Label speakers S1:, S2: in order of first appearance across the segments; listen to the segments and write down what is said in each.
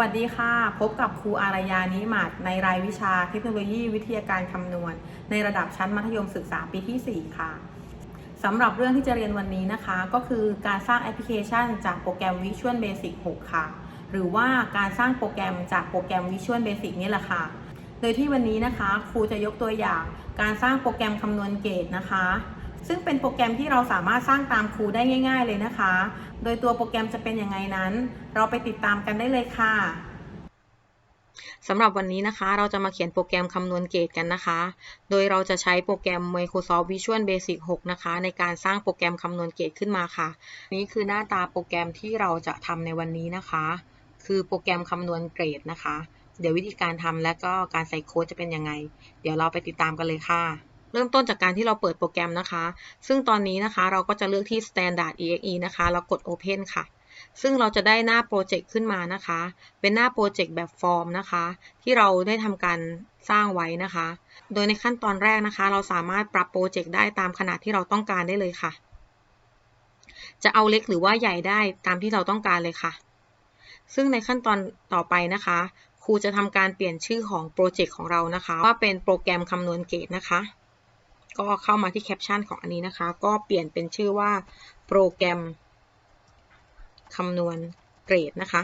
S1: สวัสดีค่ะ พบกับครูอารยานิมาตในรายวิชาเทคโนโลยีวิทยาการคำนวณ ในระดับชั้นมัธยมศึกษาปีที่ 4 ค่ะสำหรับเรื่องที่จะเรียนวันนี้นะคะ ก็คือการสร้างแอปพลิเคชันจากโปรแกรม Visual Basic 6 ค่ะ หรือว่าการสร้างโปรแกรมจากโปรแกรม Visual Basic นี่แหละค่ะ โดยที่วันนี้นะคะ ครูจะยกตัวอย่างการสร้างโปรแกรมคำนวณเกรดนะคะ ซึ่งเป็นโปรแกรมที่เราสามารถสร้างตามครูได้ง่าย ๆ เลยนะคะ โดยตัวโปรแกรมจะเป็นยังไงนั้น เราไปติดตามกันได้เลยค่ะ
S2: สำหรับวันนี้นะคะ เราจะมาเขียนโปรแกรมคำนวณเกรดกันนะคะ โดยเราจะใช้โปรแกรม Microsoft Visual Basic 6 นะคะ ในการสร้างโปรแกรมคำนวณเกรดขึ้นมาค่ะ นี่คือหน้าตาโปรแกรมที่เราจะทำในวันนี้นะคะ คือโปรแกรมคำนวณเกรดนะคะ เดี๋ยววิธีการทำและก็การใส่โค้ดจะเป็นยังไง เดี๋ยวเราไปติดตามกันเลยค่ะ ริ่มต้นจากการที่เราเปิดโปรแกรมนะคะ ซึ่งตอนนี้นะคะเราก็จะเลือกที่ Standard exe นะคะ แล้วกด Open ค่ะ ซึ่งเราจะได้หน้าโปรเจกต์ขึ้นมานะคะ เป็นหน้าโปรเจกต์แบบฟอร์มนะคะ ที่เราได้ทำการสร้างไว้นะคะ โดยในขั้นตอนแรกนะคะ เราสามารถปรับโปรเจกต์ได้ตามขนาดที่เราต้องการได้เลยค่ะ จะเอาเล็กหรือว่าใหญ่ได้ตามที่เราต้องการเลยค่ะ ซึ่งในขั้นตอนต่อไปนะคะครูจะทำการเปลี่ยนชื่อของโปรเจกต์ของเรานะคะ ว่าเป็นโปรแกรมคำนวณเกรดนะคะ ก็เข้ามาที่แคปชั่นของอันนี้นะคะ ก็เปลี่ยนเป็นชื่อว่าโปรแกรมคำนวณเกรดนะคะ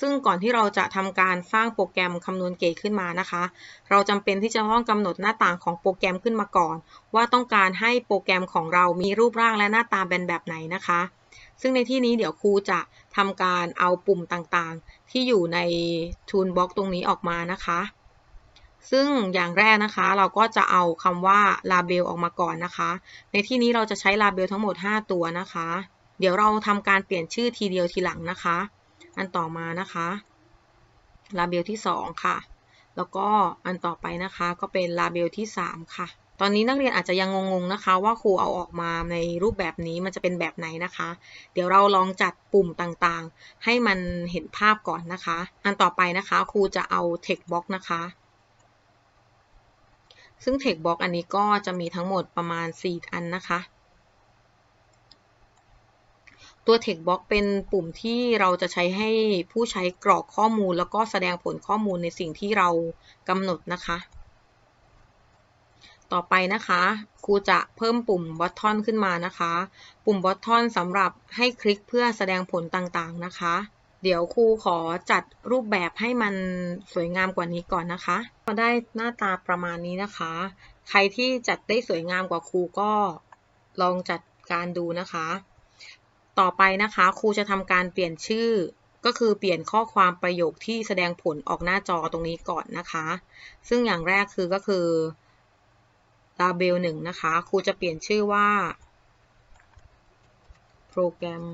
S2: ซึ่งก่อนที่เราจะทำการสร้างโปรแกรมคำนวณเกรดขึ้นมานะคะ เราจำเป็นที่จะต้องกำหนดหน้าต่างของโปรแกรมขึ้นมาก่อน ว่าต้องการให้โปรแกรมของเรามีรูปร่างและหน้าตาเป็นแบบไหนนะคะ ซึ่งในที่นี้เดี๋ยวครูจะทำการเอาปุ่มต่างๆ ที่อยู่ใน Toolbox ตรงนี้ออกมานะคะ ซึ่งอย่างแรกนะคะเราก็จะเอาคำว่า label ออกมาก่อนนะคะ ในที่นี้เราจะใช้ label ทั้งหมด 5 ตัวนะคะ เดี๋ยวเราทำการเปลี่ยนชื่อทีเดียวทีหลังนะคะ อันต่อมานะคะ label ที่ 2 ค่ะ แล้วก็อันต่อไปนะคะก็เป็น label ที่ 3 ค่ะ ตอนนี้นักเรียนอาจจะยังงงๆนะคะ ว่าครูเอาออกมาในรูปแบบนี้มันจะเป็นแบบไหนนะคะ เดี๋ยวเราลองจัดปุ่มต่างๆ ให้มันเห็นภาพก่อนนะคะ อันต่อไปนะคะครูจะเอา text box นะคะ ซึ่ง text box อันนี้ก็จะมีทั้งหมดประมาณ 4 อันนะคะ ตัว text box เป็นปุ่มที่เราจะใช้ให้ผู้ใช้กรอกข้อมูล แล้วก็แสดงผลข้อมูลในสิ่งที่เรากำหนดนะคะ ต่อไปนะคะครูจะเพิ่มปุ่ม button ขึ้นมานะคะ ปุ่ม button สำหรับให้คลิกเพื่อแสดงผลต่างๆนะคะ เดี๋ยวครูขอจัดรูปแบบให้มันสวยงามกว่านี้ก่อนนะคะพอได้หน้าตาประมาณนี้นะคะ ใครที่จัดได้สวยงามกว่าครูก็ลองจัดการดูนะคะ ต่อไปนะคะครูจะทำการเปลี่ยนชื่อ ก็คือเปลี่ยนข้อความประโยคที่แสดงผลออกหน้าจอตรงนี้ก่อนนะคะ ซึ่งอย่างแรกคือก็คือ label หนึ่งนะคะครูจะเปลี่ยนชื่อว่าโปรแกรม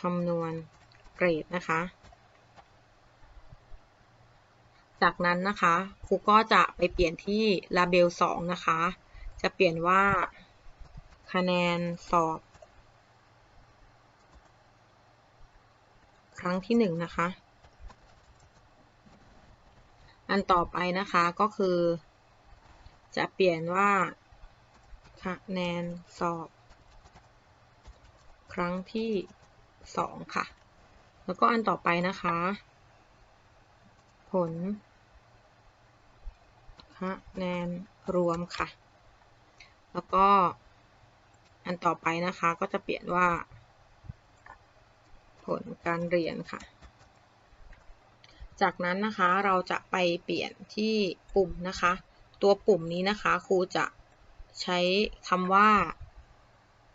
S2: คำนวณ รดนะคะ จากนั้นนะคะครูก็จะไปเปลี่ยนที่ label 2 นะคะ จะเปลี่ยนว่า คะแนนสอบ ครั้งที่ 1 นะคะ อันต่อไปนะคะก็คือ จะเปลี่ยนว่า คะแนนสอบ ครั้งที่ 2 ค่ะ แล้วก็อันต่อไปนะคะ ผลคะแนนรวมค่ะ แล้วก็อันต่อไปนะคะก็จะเปลี่ยนว่า ผลการเรียนค่ะ จากนั้นนะคะเราจะไปเปลี่ยนที่ปุ่มนะคะ ตัวปุ่มนี้นะคะครูจะใช้คำว่า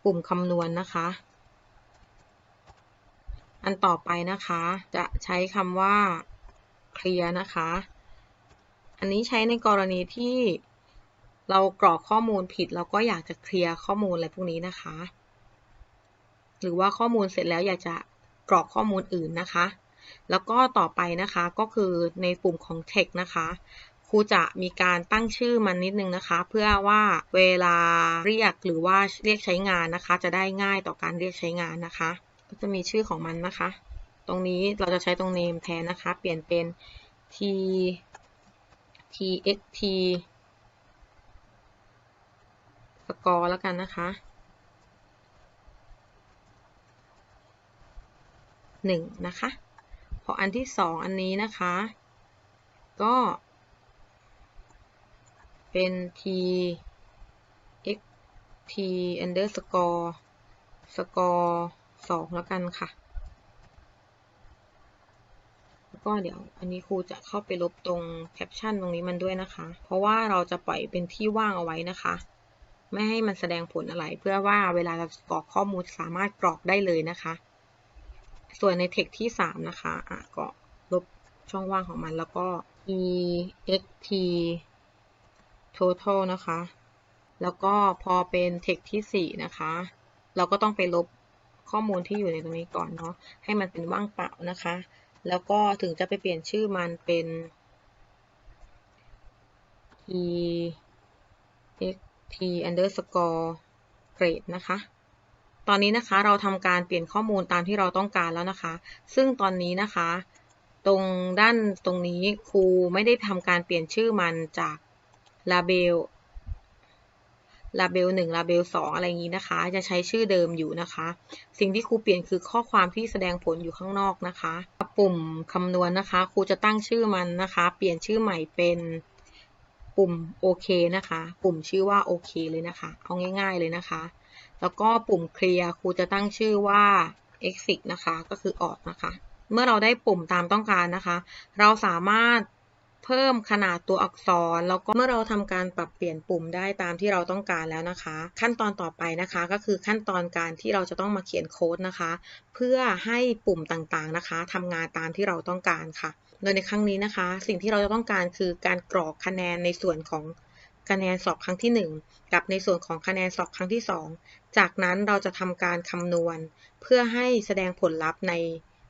S2: ปุ่มคำนวณนนะคะ อันต่อไปนะคะ จะใช้คำว่าเคลียร์นะคะ อันนี้ใช้ในกรณีที่เรากรอกข้อมูลผิด เราก็อยากจะเคลียร์ข้อมูลอะไรพวกนี้นะคะ หรือว่าข้อมูลเสร็จแล้วอยากจะกรอกข้อมูลอื่นนะคะ แล้วก็ต่อไปนะคะก็คือในปุ่มของ text นะคะครูจะมีการตั้งชื่อมันนิดนึงนะคะ เพื่อว่าเวลาเรียกหรือว่าเรียกใช้งานนะคะ จะได้ง่ายต่อการเรียกใช้งานนะคะ ก็จะมีชื่อของมันนะคะ ตรงนี้เราจะใช้ตรง name แทนนะคะ เปลี่ยนเป็น t txt สกอร์แล้วกันนะคะ1นะคะพออันที่2อันนี้นะคะ ก็เป็น t x t underscore score 2 แล้วกันค่ะ แล้วก็เดี๋ยวอันนี้ครูจะเข้าไปลบตรงแคปชั่นตรงนี้มันด้วยนะคะ เพราะว่าเราจะปล่อยเป็นที่ว่างเอาไว้นะคะ ไม่ให้มันแสดงผลอะไร เพื่อว่าเวลาเรากรอกข้อมูลสามารถกรอกได้เลยนะคะ ส่วนในเทคที่ 3 นะคะอะก็ลบช่องว่างของมันแล้วก็ ext total นะคะ แล้วก็พอเป็นเทคที่ 4 นะคะ เราก็ต้องไปลบ ข้อมูลที่อยู่ในตรงนี้ก่อนเนาะให้มันเป็นว่างเปล่านะคะ แล้วก็ถึงจะไปเปลี่ยนชื่อมันเป็น e x t underscore grade นะคะ ตอนนี้นะคะเราทำการเปลี่ยนข้อมูลตามที่เราต้องการแล้วนะคะ ซึ่งตอนนี้นะคะ ตรงด้านตรงนี้ครูไม่ได้ทำการเปลี่ยนชื่อมันจาก label label 1 label 2อะไรอย่างนี้นะคะ จะใช้ชื่อเดิมอยู่นะคะ สิ่งที่ครูเปลี่ยนคือข้อความที่แสดงผลอยู่ข้างนอกนะคะปุ่มคำนวณนะคะ ครูจะตั้งชื่อมันนะคะ เปลี่ยนชื่อใหม่เป็นปุ่มโอเคนะคะ ปุ่มชื่อว่าโอเคเลยนะคะ เอาง่าย ๆเลยนะคะ แล้วก็ปุ่มเคลียร์ครูจะตั้งชื่อว่า exit นะคะ ก็คือออกนะคะ เมื่อเราได้ปุ่มตามต้องการนะคะ เราสามารถ เพิ่มขนาดตัวอักษร แล้วก็เมื่อเราทำการปรับเปลี่ยนปุ่มได้ตามที่เราต้องการแล้วนะคะ ขั้นตอนต่อไปนะคะก็คือขั้นตอนการที่เราจะต้องมาเขียนโค้ดนะคะ เพื่อให้ปุ่มต่างๆนะคะทำงานตามที่เราต้องการค่ะ โดยในครั้งนี้นะคะ สิ่งที่เราจะต้องการคือการกรอกคะแนนในส่วนของคะแนนสอบครั้งที่ 1 กับในส่วนของคะแนนสอบครั้งที่ 2 จากนั้นเราจะทำการคำนวณ เพื่อให้แสดงผลลัพธ์ใน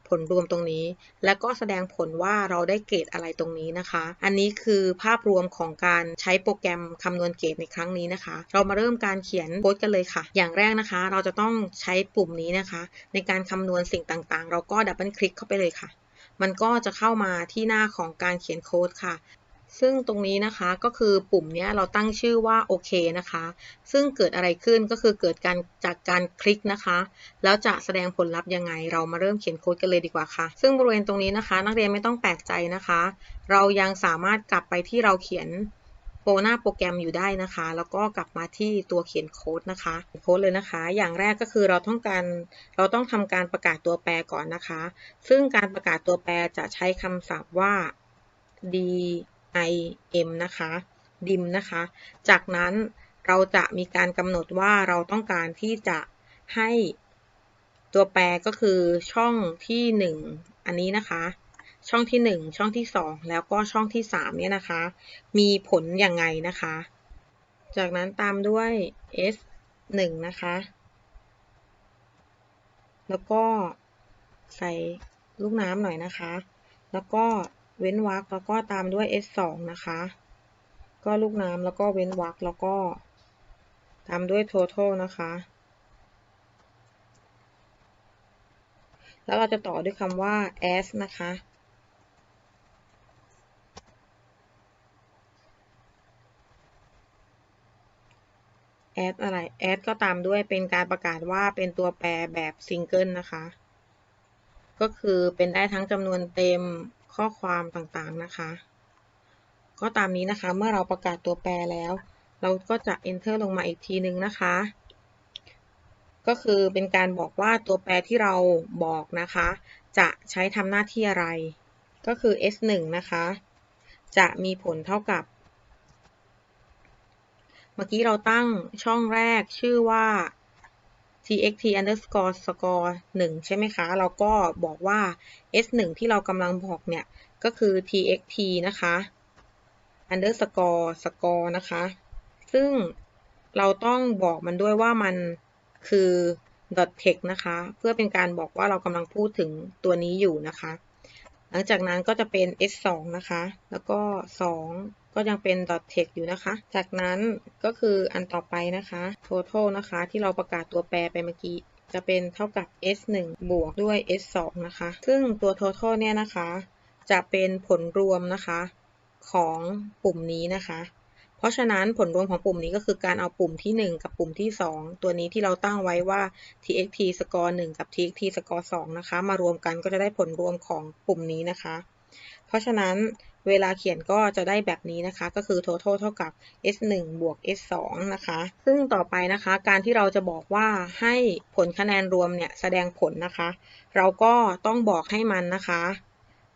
S2: ผลรวมตรงนี้ และก็แสดงผลว่าเราได้เกรดอะไรตรงนี้นะคะ อันนี้คือภาพรวมของการใช้โปรแกรมคำนวณเกรดในครั้งนี้นะคะ เรามาเริ่มการเขียนโค้ดกันเลยค่ะ อย่างแรกนะคะ เราจะต้องใช้ปุ่มนี้นะคะ ในการคำนวณสิ่งต่างๆ เราก็ดับเบิลคลิกเข้าไปเลยค่ะ มันก็จะเข้ามาที่หน้าของการเขียนโค้ดค่ะ ซึ่งตรงนี้นะคะก็คือปุ่มนี้เราตั้งชื่อว่าโอเคนะคะ ซึ่งเกิดอะไรขึ้นก็คือเกิดการจากการคลิกนะคะ แล้วจะแสดงผลลัพธ์ยังไง เรามาเริ่มเขียนโค้ดกันเลยดีกว่าค่ะ ซึ่งบริเวณตรงนี้นะคะ นักเรียนไม่ต้องแปลกใจนะคะ เรายังสามารถกลับไปที่เราเขียนโปรหน้าโปรแกรมอยู่ได้นะคะ แล้วก็กลับมาที่ตัวเขียนโค้ดนะคะโค้ดเลยนะคะ อย่างแรกก็คือเราต้องการเราต้องทำการประกาศตัวแปรก่อนนะคะ ซึ่งการประกาศตัวแปรจะใช้คำศัพท์ว่า d i m นะคะ dim นะคะ จากนั้นเราจะมีการกำหนดว่าเราต้องการที่จะให้ตัวแปรก็คือช่องที่ 1 อันนี้นะคะ ช่องที่ 1 ช่องที่ 2 แล้วก็ช่องที่ 3 เนี่ยนะคะ มีผลอยังไงนะคะ จากนั้นตามด้วย s 1นะคะ แล้วก็ใส่ลูกน้ำหน่อยนะคะ แล้วก็ เว้นวรรคแล้วก็ตามด้วย s 2 นะคะ ก็ลูกน้ำแล้วก็เว้นวรรคแล้วก็ตามด้วย total นะคะ แล้วเราจะต่อด้วยคำว่า as นะคะ add อะไร add ก็ตามด้วยเป็นการประกาศว่าเป็นตัวแปรแบบซิงเกิลนะคะ ก็คือเป็นได้ทั้งจำนวนเต็ม ข้อความต่างๆนะคะ ก็ตามนี้นะคะเมื่อเราประกาศตัวแปรแล้ว เราก็จะ enter ลงมาอีกทีนึงนะคะ ก็คือเป็นการบอกว่าตัวแปรที่เราบอกนะคะ จะใช้ทำหน้าที่อะไร ก็คือ s1 นะคะ จะมีผลเท่ากับ เมื่อกี้เราตั้งช่องแรกชื่อว่า txt underscore score 1 ใช่ไหมคะ เราก็บอกว่า s1 ที่เรากำลังบอกเนี่ย ก็คือ txt นะคะ underscore score นะคะ ซึ่งเราต้องบอกมันด้วยว่ามันคือ .text นะคะ เพื่อเป็นการบอกว่าเรากำลังพูดถึงตัวนี้อยู่นะคะ หลังจากนั้นก็จะเป็น s2 นะคะ แล้วก็ 2 ก็ยังเป็น .text อยู่นะคะ จากนั้นก็คืออันต่อไปนะคะ total นะคะที่เราประกาศตัวแปรไปเมื่อกี้จะเป็นเท่ากับ s1 บวกด้วย s2 นะคะ ซึ่งตัว total เนี่ยนะคะ จะเป็นผลรวมนะคะของปุ่มนี้นะคะ เพราะฉะนั้นผลรวมของปุ่มนี้ก็คือการเอาปุ่มที่ 1 กับปุ่มที่ 2 ตัวนี้ที่เราตั้งไว้ว่า txt score 1 กับ txt score 2 นะคะ มารวมกันก็จะได้ผลรวมของปุ่มนี้นะคะ เพราะฉะนั้น เวลาเขียนก็จะได้แบบนี้นะคะ ก็คือ total เท่ากับ s1 บวก s2 นะคะ ซึ่งต่อไปนะคะ การที่เราจะบอกว่าให้ผลคะแนนรวมเนี่ยแสดงผลนะคะ เราก็ต้องบอกให้มันนะคะ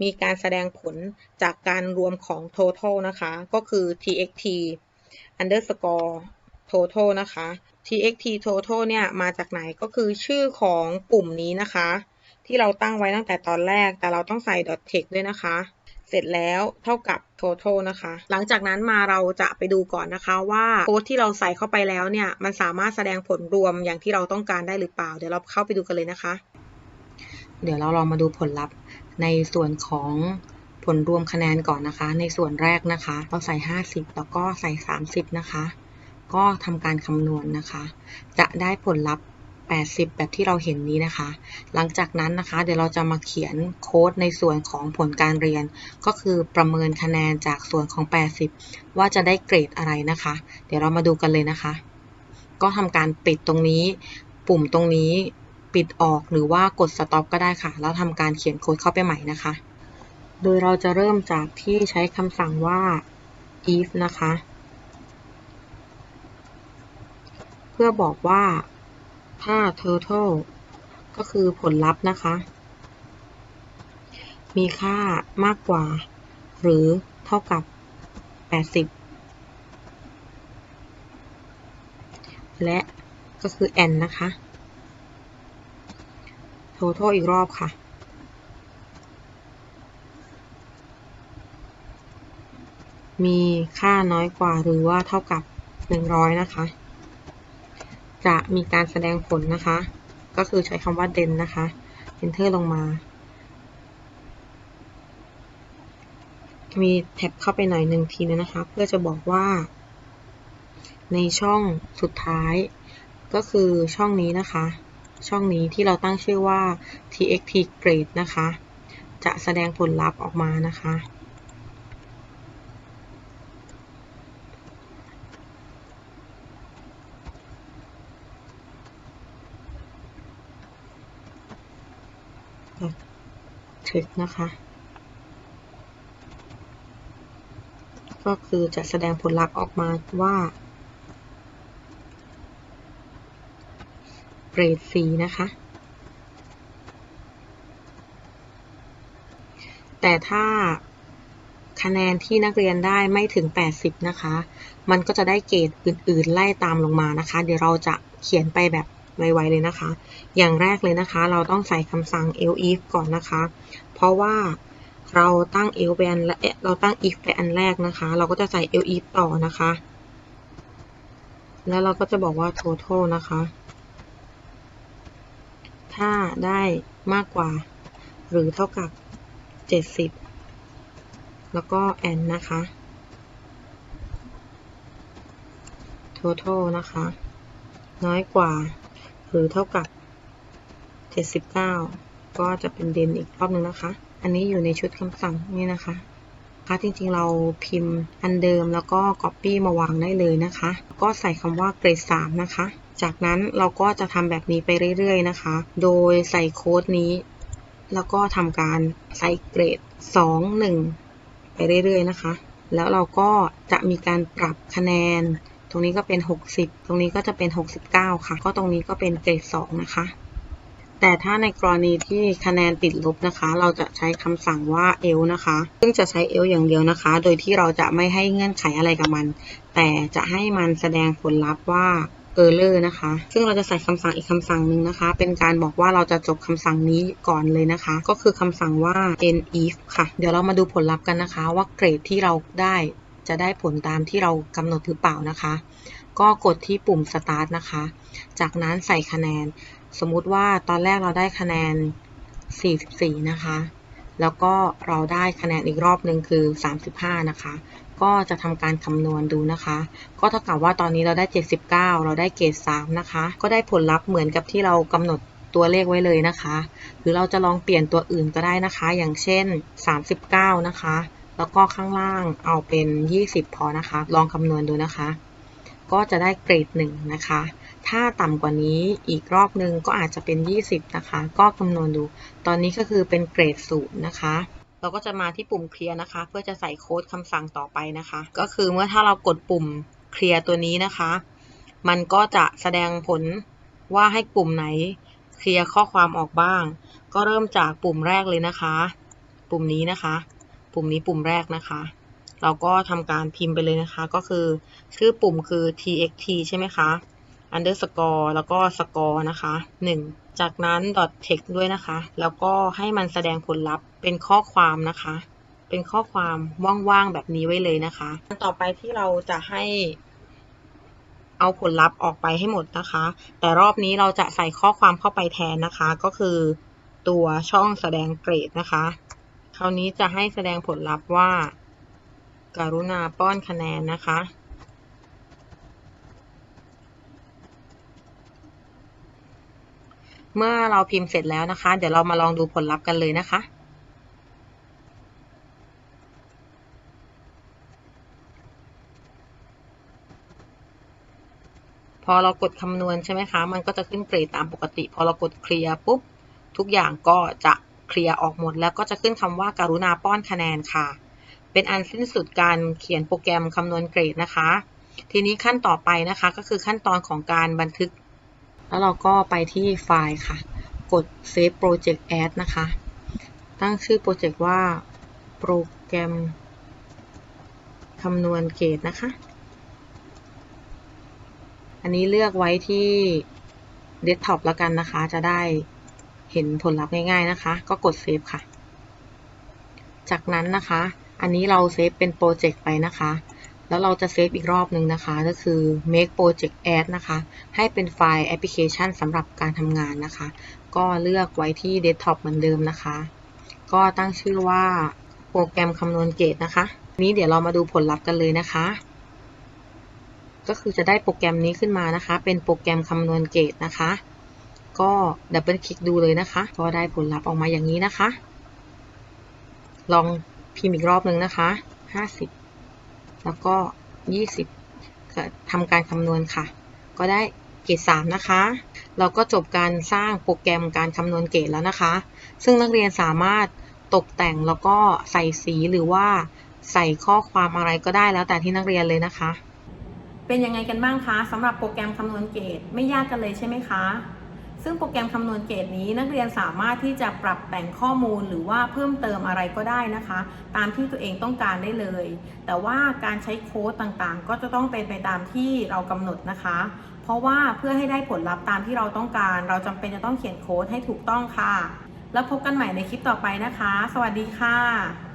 S2: มีการแสดงผลจากการรวมของ total นะคะ ก็คือ txt underscore total นะคะ txt total เนี่ยมาจากไหนก็คือชื่อของปุ่มนี้นะคะ ที่เราตั้งไว้ตั้งแต่ตอนแรก แต่เราต้องใส่ .txt ด้วยนะคะ เสร็จแล้วเท่ากับ total นะคะ หลังจากนั้นมาเราจะไปดูก่อนนะคะว่าโค้ดที่เราใส่เข้าไปแล้วเนี่ย มันสามารถแสดงผลรวมอย่างที่เราต้องการได้หรือเปล่า เดี๋ยวเราเข้าไปดูกันเลยนะคะ เดี๋ยวเราลองมาดูผลลัพธ์ในส่วนของผลรวมคะแนนก่อนนะคะ ในส่วนแรกนะคะ เราใส่ 50 แล้วก็ใส่ 30 นะคะ ก็ทำการคำนวณนะคะ จะได้ผลลัพธ์ 80 แบบที่เราเห็นนี้นะคะ หลังจากนั้นนะคะ เดี๋ยวเราจะมาเขียนโค้ดในส่วนของผลการเรียน ก็คือประเมินคะแนนจากส่วนของ 80 ว่าจะได้เกรดอะไรนะคะ เดี๋ยวเรามาดูกันเลยนะคะ ก็ทำการปิดตรงนี้ ปุ่มตรงนี้ปิดออกหรือว่ากด stop ก็ได้ค่ะ แล้วทำการเขียนโค้ดเข้าไปใหม่นะคะ โดยเราจะเริ่มจากที่ใช้คำสั่งว่า if นะคะ เพื่อบอกว่า ถ้า total ก็คือผลลัพธ์นะคะ มีค่ามากกว่า หรือเท่ากับ 80 และก็คือ n นะคะ total อีกรอบค่ะมีค่าน้อยกว่าหรือว่าเท่ากับ 100 นะคะ จะมีการแสดงผลนะคะ ก็คือใช้คำว่า den นะคะ enter ลงมา มีแท็บเข้าไปหน่อยหนึ่งทีนึงนะคะ เพื่อจะบอกว่า ในช่องสุดท้าย ก็คือช่องนี้นะคะ ช่องนี้ที่เราตั้งชื่อว่า txt grade นะคะ จะแสดงผลลัพธ์ออกมานะคะ text นะคะ ก็คือจะแสดงผลลัพธ์ออกมาว่าเกรด C นะคะ แต่ถ้าคะแนนที่นักเรียนได้ไม่ถึง 80 นะคะ มันก็จะได้เกรดอื่น ๆ ไล่ตามลงมานะคะ เดี๋ยวเราจะเขียนไปแบบ ไวๆเลยนะคะ อย่างแรกเลยนะคะ เราต้องใส่คำสั่ง elif ก่อนนะคะ เพราะว่าเราตั้ง elif ไปอันและเราตั้ง if ไปอันแรกนะคะ เราก็จะใส่ elif ต่อนะคะ แล้วเราก็จะบอกว่า total นะคะ ถ้าได้มากกว่าหรือเท่ากับ 70 แล้วก็ and นะคะ total นะคะ น้อยกว่า หรือเท่ากับ 79 ก็จะเป็นเดนอีกรอบนึงนะคะ อันนี้อยู่ในชุดคำสั่งนี่นะคะคะจริงๆเราพิมพ์อันเดิมแล้วก็ Copy มาวางได้เลยนะคะ ก็ใส่คำว่าเกรด3นะคะ จากนั้นเราก็จะทำแบบนี้ไปเรื่อยๆนะคะ โดยใส่โค้ดนี้ แล้วก็ทำการใส่เกรด 2 1 ไปเรื่อยๆนะคะ แล้วเราก็จะมีการปรับคะแนน ตรงนี้ก็เป็น 60 ตรงนี้ก็จะเป็น 69 ค่ะ ก็ตรงนี้ก็เป็นเกรด2นะคะ แต่ถ้าในกรณีที่คะแนนติดลบนะคะ เราจะใช้คำสั่งว่า el นะคะ ซึ่งจะใช้ el อย่างเดียวนะคะ โดยที่เราจะไม่ให้เงื่อนไขอะไรกับมัน แต่จะให้มันแสดงผลลัพธ์ว่า error นะคะ ซึ่งเราจะใส่คำสั่งอีกคำสั่งหนึ่งนะคะ เป็นการบอกว่าเราจะจบคำสั่งนี้ก่อนเลยนะคะ ก็คือคำสั่งว่า nif ค่ะ เดี๋ยวเรามาดูผลลัพธ์กันนะคะ ว่าเกรดที่เราได้ จะได้ผลตามที่เรากำหนดหรือเปล่านะคะ ก็กดที่ปุ่ม start นะคะ จากนั้นใส่คะแนน สมมุติว่าตอนแรกเราได้คะแนน 44 นะคะ แล้วก็เราได้คะแนนอีกรอบหนึ่งคือ 35 นะคะ ก็จะทำการคำนวณดูนะคะ ก็เท่ากับว่าตอนนี้เราได้ 79 เราได้เกรด 3 นะคะ ก็ได้ผลลัพธ์เหมือนกับที่เรากำหนดตัวเลขไว้เลยนะคะ หรือเราจะลองเปลี่ยนตัวอื่นก็ได้นะคะ อย่างเช่น 39 นะคะ แล้วก็ข้างล่างเอาเป็น 20 พอนะคะ ลองคำนวณดูนะคะ ก็จะได้เกรดหนึ่งนะคะ ถ้าต่ำกว่านี้อีกรอบนึงก็อาจจะเป็น 20 นะคะ ก็คำนวณดู ตอนนี้ก็คือเป็นเกรดศูนย์นะคะ เราก็จะมาที่ปุ่มเคลียร์นะคะ เพื่อจะใส่โค้ดคำสั่งต่อไปนะคะ ก็คือเมื่อถ้าเรากดปุ่มเคลียร์ตัวนี้นะคะ มันก็จะแสดงผลว่าให้ปุ่มไหนเคลียร์ข้อความออกบ้าง ก็เริ่มจากปุ่มแรกเลยนะคะ ปุ่มนี้นะคะ ปุ่มนี้ปุ่มแรกนะคะ เราก็ทำการพิมพ์ไปเลยนะคะ ก็คือชื่อปุ่มคือ txt ใช่ไหมคะ underscore แล้วก็ score นะคะ 1 จากนั้น dot text ด้วยนะคะ แล้วก็ให้มันแสดงผลลัพธ์เป็นข้อความนะคะ เป็นข้อความว่างๆแบบนี้ไว้เลยนะคะต่อไปที่เราจะให้เอาผลลัพธ์ออกไปให้หมดนะคะ แต่รอบนี้เราจะใส่ข้อความเข้าไปแทนนะคะ ก็คือตัวช่องแสดงเกรดนะคะ ราวนี้จะให้แสดงผลลัพธ์ว่าการุณาป้อนคะแนนนะคะ เมื่อเราพิมพ์เสร็จแล้วนะคะ เดี๋ยวเรามาลองดูผลลัพธ์กันเลยนะคะพอเรากดคำนวณใช่ไหมคะ มันก็จะขึ้นเกรดตามปกติ พอเรากดเคลียร์ปุ๊บ ทุกอย่างก็จะ เคลียร์ออกหมด แล้วก็จะขึ้นคำว่าการุณาป้อนคะแนนค่ะ เป็นอันสิ้นสุดการเขียนโปรแกรมคำนวณเกรดนะคะ ทีนี้ขั้นต่อไปนะคะก็คือขั้นตอนของการบันทึก แล้วเราก็ไปที่ไฟล์ค่ะ กด Save Project As นะคะ ตั้งชื่อโปรเจกต์ว่าโปรแกรมคำนวณเกรดนะคะ อันนี้เลือกไว้ที่ Desktop แล้วกันนะคะ จะได้ เห็นผลลัพธ์ง่ายๆนะคะ ก็กด Save ค่ะ จากนั้นนะคะ อันนี้เราเซฟเป็นโปรเจกต์ไปนะคะ แล้วเราจะเซฟอีกรอบหนึ่งนะคะ ก็คือ make project add นะคะ ให้เป็นไฟล์แอปพลิเคชันสำหรับการทำงานนะคะ ก็เลือกไว้ที่ desktop เหมือนเดิมนะคะ ก็ตั้งชื่อว่าโปรแกรมคำนวณเกรดนะคะ นี้เดี๋ยวเรามาดูผลลัพธ์กันเลยนะคะ ก็คือจะได้โปรแกรมนี้ขึ้นมานะคะ เป็นโปรแกรมคำนวณเกรดนะคะ ก็ดับเบิลคลิกดูเลยนะคะ ก็ได้ผลลัพธ์ออกมาอย่างนี้นะคะ ลองพิมพ์อีกรอบหนึ่งนะคะ 50 แล้วก็ 20ก็ทำการคำนวณค่ะ ก็ได้เกรด3นะคะ เราก็จบการสร้างโปรแกรมการคำนวณเกรดแล้วนะคะ ซึ่งนักเรียนสามารถตกแต่งแล้วก็ใส่สีหรือว่าใส่ข้อความอะไรก็ได้แล้วแต่ที่นักเรียนเลยนะคะ
S1: เป็นยังไงกันบ้างคะสำหรับโปรแกรมคำนวณเกรดไม่ยากกันเลยใช่ไหมคะ ซึ่งโปรแกรมคำนวณเกรดนี้นักเรียนสามารถที่จะปรับแต่งข้อมูลหรือว่าเพิ่มเติมอะไรก็ได้นะคะ ตามที่ตัวเองต้องการได้เลย แต่ว่าการใช้โค้ดต่างๆ ก็จะต้องเป็นไปตามที่เรากำหนดนะคะ เพราะว่าเพื่อให้ได้ผลลัพธ์ตามที่เราต้องการ เราจำเป็นจะต้องเขียนโค้ดให้ถูกต้องค่ะ แล้วพบกันใหม่ในคลิปต่อไปนะคะ สวัสดีค่ะ